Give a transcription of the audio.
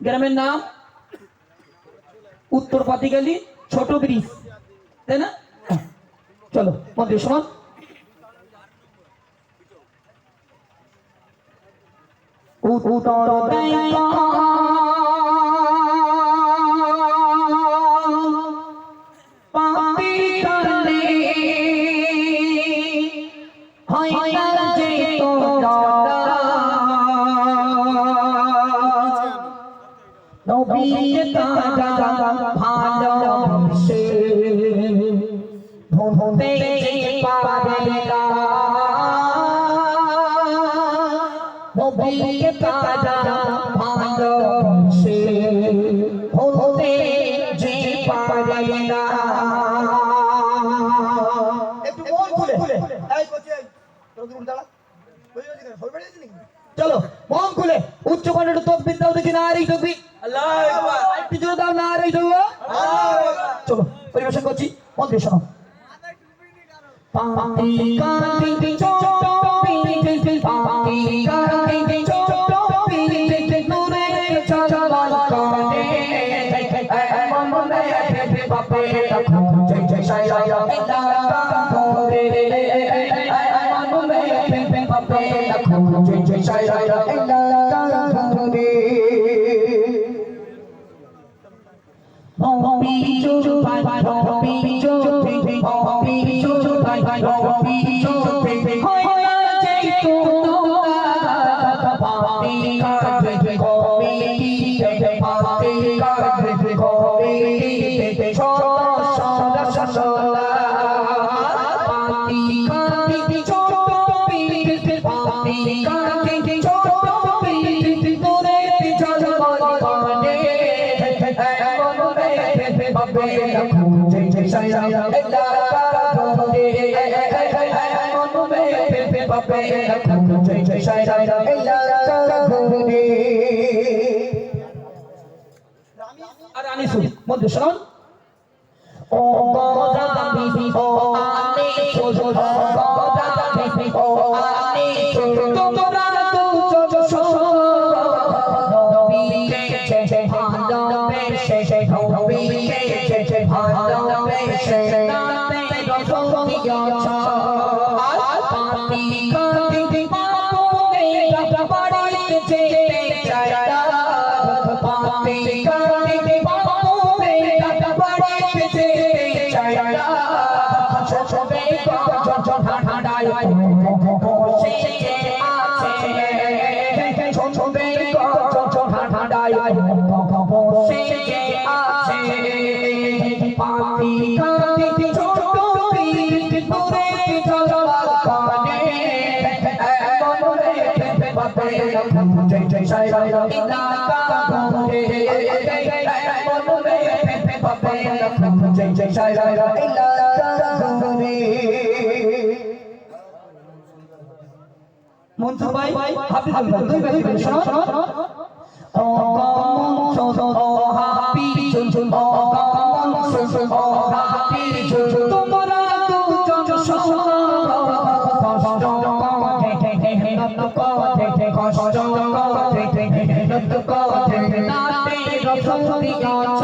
গ্রামের নাম উত্তর পাতিগালি ছোট ব্রিজ তাই না। চলো মন্দির সমান উত্তর পাতিগালি হয় নবীকে তারা ভালোবেসে ভুলতে পারে না নবীকে একটু মন খুলে। এই তোর দূর দাঁড়া চলো মন খুলে উচ্চ কণ্ঠে তকবির দাও দেখি না আর এই তকবির না আর এই চলো পরিবেশন করছি শোনো চোপি চোপি মনে তখন জয় জয় সায়া ইলা মনে বাপে তখন জয় জয় সায়া ইলা করে Hopi chupai, hopi chupi, hopi chupai, hopi chupi. Hoya jai tu na, hopi kadre, hopi kadre, hopi kadre, hopi আর আনিসু মধ্যে শুনুন ও গদা বিবি ও আনি ছোট ভালোবেসে নবীকে যে ভালোবেসে নামে রসল দিয়েছ পাতি কাতি পাপুনে বাড়িতে যেতে চায় পাতি কাতি পাপুনে বাড়িতে যেতে চায় ছোটবে কত ঠান্ডায় বসে আছে ছোটবে কত ঠান্ডায় বসে মনসুর ভাই হাফিজ আলম দুই ভাই দুই শোনো শোনো ও মনসুর ও হাফিজ ও মনসুর ও হাফিজ কষ্ট